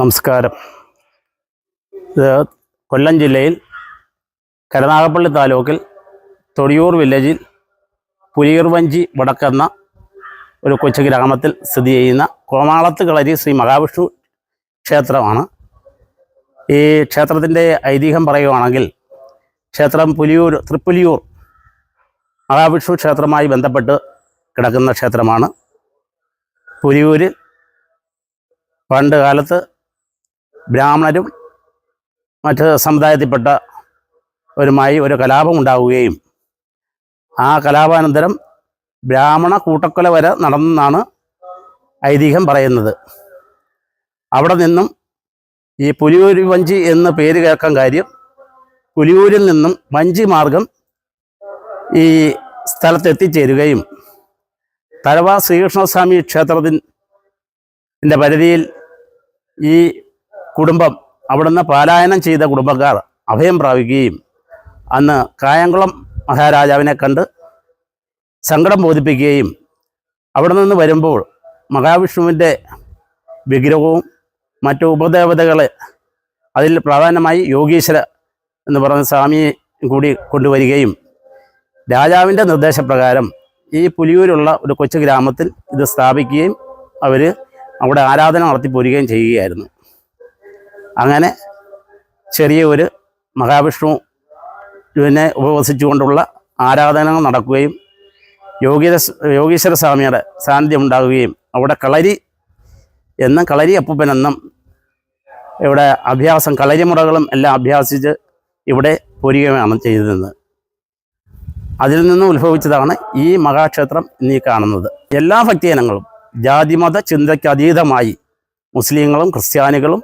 നമസ്കാരം. ഇത് കൊല്ലം ജില്ലയിൽ കരുനാഗപ്പള്ളി താലൂക്കിൽ തൊടിയൂർ വില്ലേജിൽ പുലിയർവഞ്ചി വടക്കെന്ന ഒരു കൊച്ചു ഗ്രാമത്തിൽ സ്ഥിതി ചെയ്യുന്ന കോമാളത്ത് കളരി ശ്രീ മഹാവിഷ്ണു ക്ഷേത്രമാണ്. ഈ ക്ഷേത്രത്തിന്റെ ഐതിഹ്യം പറയുകയാണെങ്കിൽ ക്ഷേത്രം പുലിയൂർ തൃപ്പുലിയൂർ മഹാവിഷ്ണു ക്ഷേത്രമായി ബന്ധപ്പെട്ട് കിടക്കുന്ന ക്ഷേത്രമാണ്. പുലിയൂരിൽ പണ്ട് കാലത്ത് ബ്രാഹ്മണരും മറ്റ് സമുദായത്തിൽപ്പെട്ട ഒരുമായി ഒരു കലാപം ഉണ്ടാവുകയും ആ കലാപാനന്തരം ബ്രാഹ്മണ കൂട്ടക്കൊല വരെ നടന്നെന്നാണ് ഐതിഹ്യം പറയുന്നത്. അവിടെ നിന്നും ഈ പുലിയൂരി വഞ്ചി എന്ന് പേര് കേൾക്കാൻ കാര്യം പുലിയൂരിൽ നിന്നും വഞ്ചി മാർഗം ഈ സ്ഥലത്തെത്തിച്ചേരുകയും തലവാ ശ്രീകൃഷ്ണസ്വാമി ക്ഷേത്രത്തിന്റെ പരിധിയിൽ ഈ കുടുംബം അവിടുന്ന് പാലായനം ചെയ്ത കുടുംബക്കാർ അഭയം പ്രാപിക്കുകയും അന്ന് കായംകുളം മഹാരാജാവിനെ കണ്ട് സങ്കടം ബോധിപ്പിക്കുകയും അവിടെ നിന്ന് വരുമ്പോൾ മഹാവിഷ്ണുവിന്റെ വിഗ്രഹവും മറ്റു ഉപദേവതകളെ അതിൽ പ്രധാനമായി യോഗീശ്വര എന്ന് പറയുന്ന സ്വാമിയെ കൂടി കൊണ്ടുവരികയും രാജാവിന്റെ നിർദ്ദേശപ്രകാരം ഈ പുലിയൂരുള്ള ഒരു കൊച്ചു ഗ്രാമത്തിൽ ഇത് സ്ഥാപിക്കുകയും അവർ അവിടെ ആരാധന നടത്തി പോരുകയും ചെയ്യുകയായിരുന്നു. അങ്ങനെ ചെറിയ ഒരു മഹാവിഷ്ണുവിനെ ഉപവസിച്ചുകൊണ്ടുള്ള ആരാധനകൾ നടക്കുകയും യോഗീര യോഗീശ്വര സ്വാമിയുടെ സാന്നിധ്യം ഉണ്ടാകുകയും അവിടെ കളരി എന്നും കളരി അപ്പൂപ്പൻ എന്നും ഇവിടെ അഭ്യാസം കളരിമുറകളും എല്ലാം അഭ്യാസിച്ച് ഇവിടെ പോരുകയാണ് ചെയ്തിരുന്നത്. അതിൽ നിന്നും ഉത്ഭവിച്ചതാണ് ഈ മഹാക്ഷേത്രം ഇന്നീ കാണുന്നത്. എല്ലാ ഭക്തിജനങ്ങളും ജാതിമത ചിന്തയ്ക്ക് അതീതമായി മുസ്ലിങ്ങളും ക്രിസ്ത്യാനികളും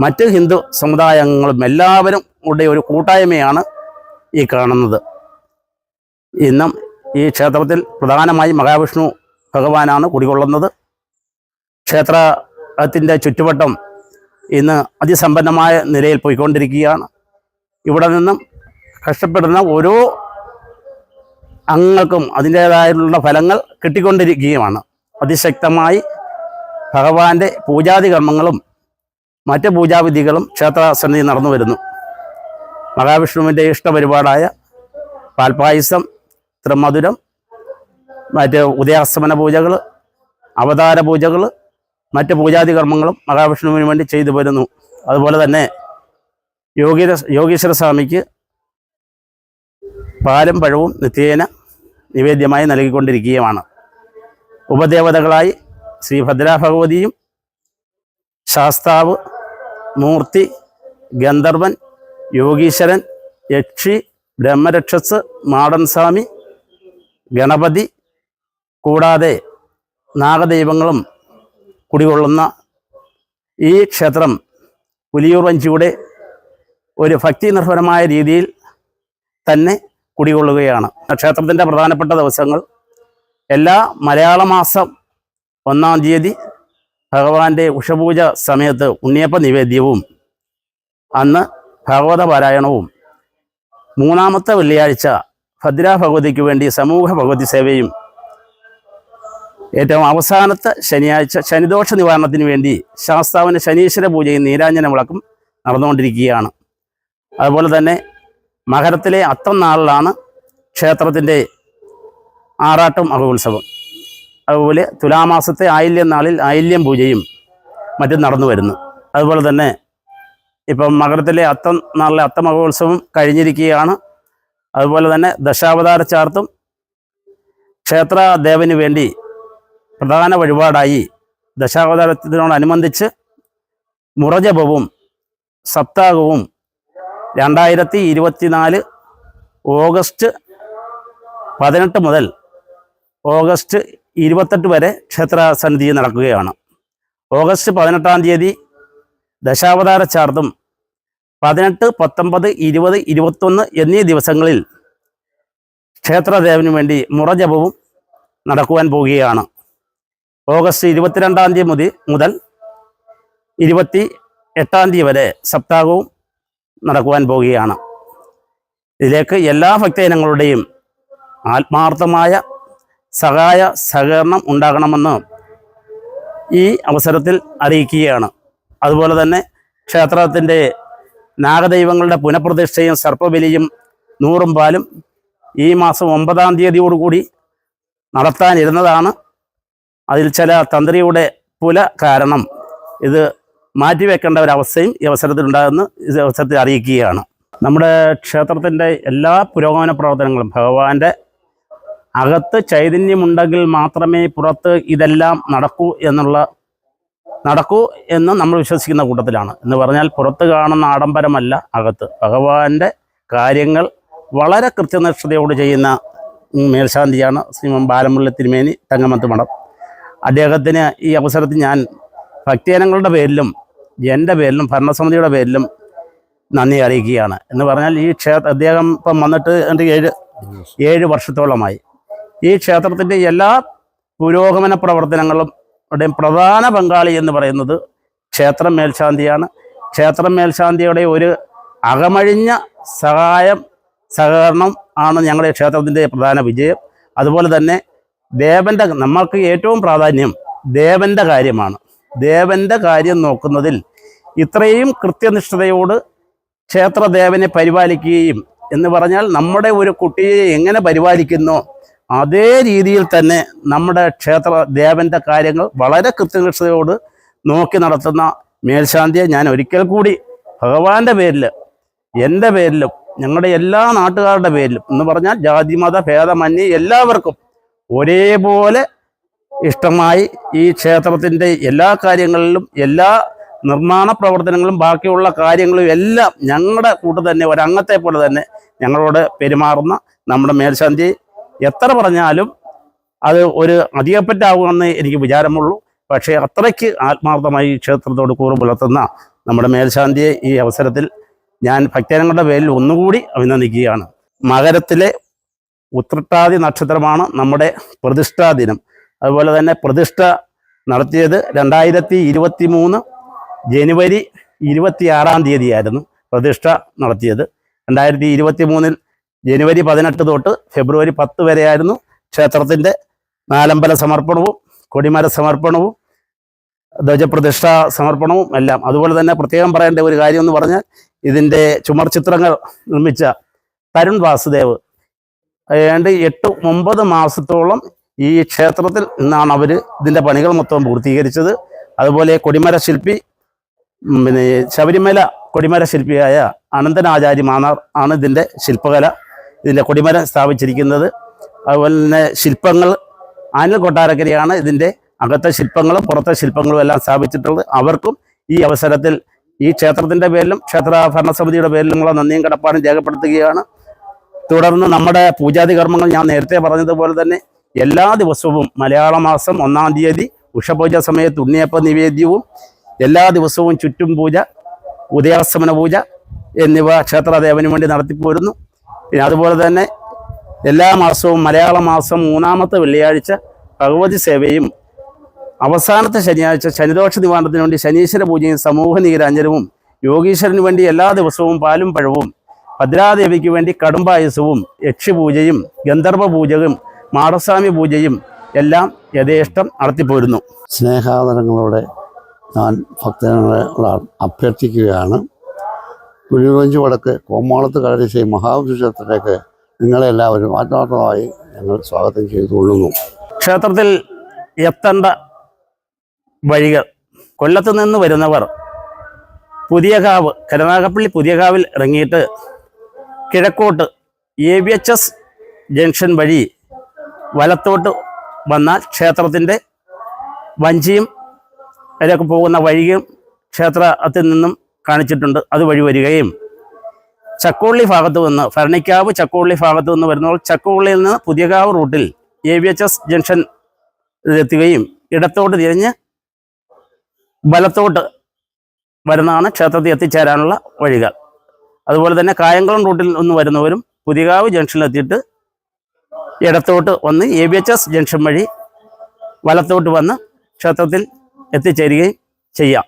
മറ്റ് ഹിന്ദു സമുദായങ്ങളും എല്ലാവരും കൂടെ ഒരു കൂട്ടായ്മയാണ് ഈ കാണുന്നത്. ഇന്നും ഈ ക്ഷേത്രത്തിൽ പ്രധാനമായി മഹാവിഷ്ണു ഭഗവാനാണ് കുടികൊള്ളുന്നത്. ക്ഷേത്രത്തിന്റെ ചുറ്റുവട്ടം ഇന്ന് അതിസമ്പന്നമായ നിലയിൽ പോയിക്കൊണ്ടിരിക്കുകയാണ്. ഇവിടെ നിന്നും കഷ്ടപ്പെടുന്ന ഓരോ അംഗങ്ങൾക്കും അതിന്റേതായിട്ടുള്ള ഫലങ്ങൾ കിട്ടിക്കൊണ്ടിരിക്കുകയുമാണ്. അതിശക്തമായി ഭഗവാന്റെ പൂജാതി കർമ്മങ്ങളും മറ്റ് പൂജാവിധികളും ക്ഷേത്ര സന്നിധി നടന്നു വരുന്നു. മഹാവിഷ്ണുവിന്റെ ഇഷ്ടപരിപാടായ പാൽപായസം ത്രിമധുരം മറ്റ് ഉദയാസ്തമന പൂജകൾ അവതാര പൂജകൾ മറ്റ് പൂജാതി കർമ്മങ്ങളും മഹാവിഷ്ണുവിന് വേണ്ടി ചെയ്തു വരുന്നു. അതുപോലെ തന്നെ യോഗീര യോഗീശ്വര സ്വാമിക്ക് പാലും പഴവും നിത്യേന നിവേദ്യമായി നൽകിക്കൊണ്ടിരിക്കുകയുമാണ് ഉപദേവതകളായി ശ്രീ ഭദ്രാ ഭഗവതിയും ശാസ്താവ് മൂർത്തി ഗന്ധർവൻ യോഗീശ്വരൻ യക്ഷി ബ്രഹ്മരക്ഷസ് മാടൻ സ്വാമി ഗണപതി. കൂടാതെ നാഗദൈവങ്ങളും കുടികൊള്ളുന്ന ഈ ക്ഷേത്രം പുലിയൂർ വഞ്ചിയുടെ ഒരു ഭക്തി നിർഭരമായ രീതിയിൽ തന്നെ കുടികൊള്ളുകയാണ്. ക്ഷേത്രത്തിന്റെ പ്രധാനപ്പെട്ട ദിവസങ്ങൾ എല്ലാ മലയാള മാസം ഒന്നാം തീയതി ഭഗവാന്റെ ഉഷപൂജ സമയത്ത് ഉണ്ണിയപ്പ നിവേദ്യവും അന്ന് ഭഗവത പാരായണവും മൂന്നാമത്തെ വെള്ളിയാഴ്ച ഭദ്രാ ഭഗവതിക്ക് വേണ്ടി സമൂഹ ഭഗവതി സേവയും ഏറ്റവും അവസാനത്തെ ശനിയാഴ്ച ശനിദോഷ നിവാരണത്തിന് വേണ്ടി ശാസ്താവിന് ശനീശ്വര പൂജയും നീരാഞ്ജന വിളക്കും നടന്നുകൊണ്ടിരിക്കുകയാണ്. അതുപോലെ തന്നെ മകരത്തിലെ അത്തം നാളിലാണ് ക്ഷേത്രത്തിന്റെ ആറാട്ടും മഹോത്സവം അതുപോലെ തുലാമാസത്തെ ആയില്യം നാളിൽ ആയില്യം പൂജയും മറ്റും നടന്നു വരുന്നു. അതുപോലെ തന്നെ ഇപ്പം മകരത്തിലെ അത്തം നാളിലെ അത്ത മഹോത്സവം കഴിഞ്ഞിരിക്കുകയാണ്. അതുപോലെ തന്നെ ദശാവതാര ചാർത്തും ക്ഷേത്ര ദേവന് വേണ്ടി പ്രധാന വഴിപാടായി ദശാവതാരത്തിനോടനുബന്ധിച്ച് മുറജപവും സപ്താഹവും രണ്ടായിരത്തി ഇരുപത്തിനാല് ഓഗസ്റ്റ് പതിനെട്ട് മുതൽ ഓഗസ്റ്റ് ഇരുപത്തെട്ട് വരെ ക്ഷേത്ര സന്നിധി നടക്കുകയാണ്. ഓഗസ്റ്റ് പതിനെട്ടാം തീയതി ദശാവതാര ചാർത്തും പതിനെട്ട് പത്തൊമ്പത് ഇരുപത് ഇരുപത്തൊന്ന് എന്നീ ദിവസങ്ങളിൽ ക്ഷേത്രദേവന് വേണ്ടി മുറജപവും നടക്കുവാൻ പോവുകയാണ്. ഓഗസ്റ്റ് ഇരുപത്തിരണ്ടാം തീയതി മുതൽ മുതൽ ഇരുപത്തി എട്ടാം തീയതി വരെ സപ്താഹവും നടക്കുവാൻ പോവുകയാണ്. ഇതിലേക്ക് എല്ലാ ഭക്തജനങ്ങളുടെയും ആത്മാർത്ഥമായ സഹായ സഹകരണം ഉണ്ടാകണമെന്ന് ഈ അവസരത്തിൽ അറിയിക്കുകയാണ്. അതുപോലെ തന്നെ ക്ഷേത്രത്തിന്റെ നാഗദൈവങ്ങളുടെ പുനഃപ്രതിഷ്ഠയും സർപ്പബലിയും നൂറും പാലും ഈ മാസം ഒമ്പതാം തീയതിയോടുകൂടി നടത്താനിരുന്നതാണ്. അതിൽ ചില തന്ത്രിയുടെ പുല കാരണം. ഇത് മാറ്റിവെക്കേണ്ട ഒരവസ്ഥയും ഈ അവസരത്തിൽ ഉണ്ടാകുന്ന ഈ അവസരത്തിൽ അറിയിക്കുകയാണ്. നമ്മുടെ ക്ഷേത്രത്തിന്റെ എല്ലാ പുരോഗമന പ്രവർത്തനങ്ങളും ഭഗവാന്റെ അകത്ത് ചൈതന്യമുണ്ടെങ്കിൽ മാത്രമേ പുറത്ത് ഇതെല്ലാം നടക്കൂ എന്നുള്ള നടക്കൂ എന്ന് നമ്മൾ വിശ്വസിക്കുന്ന കൂട്ടത്തിലാണ്. എന്ന് പറഞ്ഞാൽ പുറത്ത് കാണുന്ന ആഡംബരമല്ല അകത്ത്. ഭഗവാന്റെ കാര്യങ്ങൾ വളരെ കൃത്യനിഷ്ഠതയോട് ചെയ്യുന്ന മേൽശാന്തിയാണ് ശ്രീമൻ ബാലമുള്ള തിരുമേനി തങ്കമത്ത് മഠം. അദ്ദേഹത്തിന് ഈ അവസരത്തിൽ ഞാൻ ഭക്തജനങ്ങളുടെ പേരിലും എന്റെ പേരിലും ഭരണസമിതിയുടെ പേരിലും നന്ദി അറിയിക്കുകയാണ്. എന്ന് പറഞ്ഞാൽ ഈ ക്ഷേത്ര അദ്ദേഹം ഇപ്പം വന്നിട്ട് എന്റെ ഏഴ് ഏഴ് വർഷത്തോളമായി. ഈ ക്ഷേത്രത്തിന്റെ എല്ലാ പുരോഗമന പ്രവർത്തനങ്ങളും പ്രധാന പങ്കാളി എന്ന് പറയുന്നത് ക്ഷേത്രം മേൽശാന്തിയാണ്. ക്ഷേത്രം മേൽശാന്തിയുടെ ഒരു അകമഴിഞ്ഞ സഹായം സഹകരണം ആണ് ഞങ്ങളുടെ ക്ഷേത്രത്തിന്റെ പ്രധാന വിജയം. അതുപോലെ തന്നെ ദേവന്റെ നമ്മൾക്ക് ഏറ്റവും പ്രാധാന്യം ദേവന്റെ കാര്യമാണ്. ദേവന്റെ കാര്യം നോക്കുന്നതിൽ ഇത്രയും കൃത്യനിഷ്ഠതയോട് ക്ഷേത്രദേവനെ പരിപാലിക്കുകയും എന്ന് പറഞ്ഞാൽ നമ്മുടെ ഒരു കുട്ടിയെ എങ്ങനെ പരിപാലിക്കുന്നോ അതേ രീതിയിൽ തന്നെ നമ്മുടെ ക്ഷേത്ര ദേവന്റെ കാര്യങ്ങൾ വളരെ കൃത്യനിഷ്ഠയോട് നോക്കി നടത്തുന്ന മേൽശാന്തിയെ ഞാൻ ഒരിക്കൽ കൂടി ഭഗവാന്റെ പേരിൽ എന്റെ പേരിലും ഞങ്ങളുടെ എല്ലാ നാട്ടുകാരുടെ പേരിലും എന്ന് പറഞ്ഞാൽ ജാതിമത ഭേദമന്യേ എല്ലാവർക്കും ഒരേപോലെ ഇഷ്ടമായി ഈ ക്ഷേത്രത്തിന്റെ എല്ലാ കാര്യങ്ങളിലും എല്ലാ നിർമ്മാണ പ്രവർത്തനങ്ങളും ബാക്കിയുള്ള കാര്യങ്ങളും എല്ലാം ഞങ്ങളുടെ കൂട്ട് തന്നെ ഒരംഗത്തെ പോലെ തന്നെ ഞങ്ങളോട് പെരുമാറുന്ന നമ്മുടെ മേൽശാന്തി എത്ര പറഞ്ഞാലും അത് ഒരു അധികപ്പറ്റാവുമെന്ന് എനിക്ക് വിചാരമുള്ളൂ. പക്ഷേ അത്രയ്ക്ക് ആത്മാർത്ഥമായി ക്ഷേത്രത്തോട് കൂറ് പുലർത്തുന്ന നമ്മുടെ മേൽശാന്തിയെ ഈ അവസരത്തിൽ ഞാൻ ഭക്തജനങ്ങളുടെ പേരിൽ ഒന്നുകൂടി അഭിനന്ദിക്കുകയാണ്. മകരത്തിലെ ഉത്രട്ടാതി നക്ഷത്രമാണ് നമ്മുടെ പ്രതിഷ്ഠാ ദിനം. അതുപോലെ തന്നെ പ്രതിഷ്ഠ നടത്തിയത് രണ്ടായിരത്തി ഇരുപത്തി മൂന്ന് ജനുവരി ഇരുപത്തി ആറാം തീയതിയായിരുന്നു പ്രതിഷ്ഠ നടത്തിയത്. രണ്ടായിരത്തി ഇരുപത്തി മൂന്നിൽ ജനുവരി പതിനെട്ട് തൊട്ട് ഫെബ്രുവരി പത്ത് വരെയായിരുന്നു ക്ഷേത്രത്തിന്റെ നാലമ്പല സമർപ്പണവും കൊടിമര സമർപ്പണവും ധ്വജപ്രതിഷ്ഠ സമർപ്പണവും എല്ലാം. അതുപോലെ തന്നെ പ്രത്യേകം പറയേണ്ട ഒരു കാര്യം എന്ന് പറഞ്ഞാൽ ഇതിന്റെ ചുമർ ചിത്രങ്ങൾ നിർമ്മിച്ച തരുൺ വാസുദേവ്. ഏതാണ്ട് എട്ട് ഒമ്പത് മാസത്തോളം ഈ ക്ഷേത്രത്തിൽ നിന്നാണ് അവർ ഇതിന്റെ പണികൾ മൊത്തം പൂർത്തീകരിച്ചത്. അതുപോലെ കൊടിമര ശില്പി പിന്നെ ശബരിമല കൊടിമര ശില്പിയായ അനന്തനാചാരി മാന്നാർ ആണ് ഇതിന്റെ ശില്പകല. ഇതിന്റെ കൊടിമരം സ്ഥാപിച്ചിരിക്കുന്നത്. അതുപോലെ തന്നെ ശില്പങ്ങൾ ആനൽ കൊട്ടാരക്കരയാണ് ഇതിന്റെ അകത്തെ ശില്പങ്ങളും പുറത്തെ ശില്പങ്ങളും എല്ലാം സ്ഥാപിച്ചിട്ടുള്ളത്. അവർക്കും ഈ അവസരത്തിൽ ഈ ക്ഷേത്രത്തിന്റെ പേരിലും ക്ഷേത്ര ഭരണസമിതിയുടെ പേരിലുമുള്ള നന്ദിയും കടപ്പാടും രേഖപ്പെടുത്തുകയാണ്. തുടർന്ന് നമ്മുടെ പൂജാതി കർമ്മങ്ങൾ ഞാൻ നേരത്തെ പറഞ്ഞതുപോലെ തന്നെ എല്ലാ ദിവസവും മലയാള മാസം ഒന്നാം തീയതി ഉഷപൂജ സമയത്ത് ഉണ്ണിയപ്പ നിവേദ്യവും എല്ലാ ദിവസവും ചുറ്റും പൂജ ഉദയാസ്തമന പൂജ എന്നിവ ക്ഷേത്രദേവന് വേണ്ടി നടത്തിപ്പോരുന്നു. പിന്നെ അതുപോലെ തന്നെ എല്ലാ മാസവും മലയാള മാസം മൂന്നാമത്തെ വെള്ളിയാഴ്ച ഭഗവതി സേവയും അവസാനത്തെ ശനിയാഴ്ച ശനിദോഷ നിവാരണത്തിന് വേണ്ടി ശനീശ്വര പൂജയും സമൂഹ നീരാഞ്ജനവും യോഗീശ്വരന് വേണ്ടി എല്ലാ ദിവസവും പാലും പഴവും ഭദ്രാദേവിക്ക് വേണ്ടി കടുംപായസവും യക്ഷിപൂജയും ഗന്ധർവ പൂജയും മാടസ്വാമി പൂജയും എല്ലാം യഥേഷ്ടം നടത്തിപ്പോരുന്നു. സ്നേഹാദരങ്ങളോടെ ഞാൻ ഭക്തജനങ്ങളെ അഭ്യർത്ഥിക്കുകയാണ്. കുരുവഞ്ചി വടക്ക് കോമാളത്ത് കടലിശ്ശേരി ക്ഷേത്രത്തിലേക്ക് നിങ്ങളെല്ലാവരും ആത്മാർത്ഥമായി ഞങ്ങൾ സ്വാഗതം ചെയ്തുകൊള്ളുന്നു. ക്ഷേത്രത്തിൽ എത്തേണ്ട വഴികൾ. കൊല്ലത്ത് നിന്ന് വരുന്നവർ പുതിയകാവ് കരുനാഗപ്പള്ളി പുതിയകാവിൽ ഇറങ്ങിയിട്ട് കിഴക്കോട്ട് A V H S junction വഴി വലത്തോട്ട് വന്നാൽ ക്ഷേത്രത്തിന്റെ വഞ്ചിയും അതിലേക്ക് പോകുന്ന വഴിയും ക്ഷേത്രത്തിൽ നിന്നും കാണിച്ചിട്ടുണ്ട്. അതുവഴി വരികയും ചക്കോള്ളി ഭാഗത്ത് നിന്ന് ഭരണിക്കാവ് ചക്കോള്ളി ഭാഗത്ത് നിന്ന് വരുന്നവർ ചക്കോള്ളിയിൽ നിന്ന് പുതിയകാവ് റൂട്ടിൽ A V H S junction എത്തുകയും ഇടത്തോട്ട് തിരിഞ്ഞ് വലത്തോട്ട് വരുന്നതാണ് ക്ഷേത്രത്തിൽ എത്തിച്ചേരാനുള്ള വഴികൾ. അതുപോലെ തന്നെ കായംകുളം റൂട്ടിൽ നിന്ന് വരുന്നവരും പുതിയകാവ് ജംഗ്ഷനിലെത്തിയിട്ട് ഇടത്തോട്ട് വന്ന് A B H S junction വഴി വലത്തോട്ട് വന്ന് ക്ഷേത്രത്തിൽ എത്തിച്ചേരുകയും ചെയ്യാം.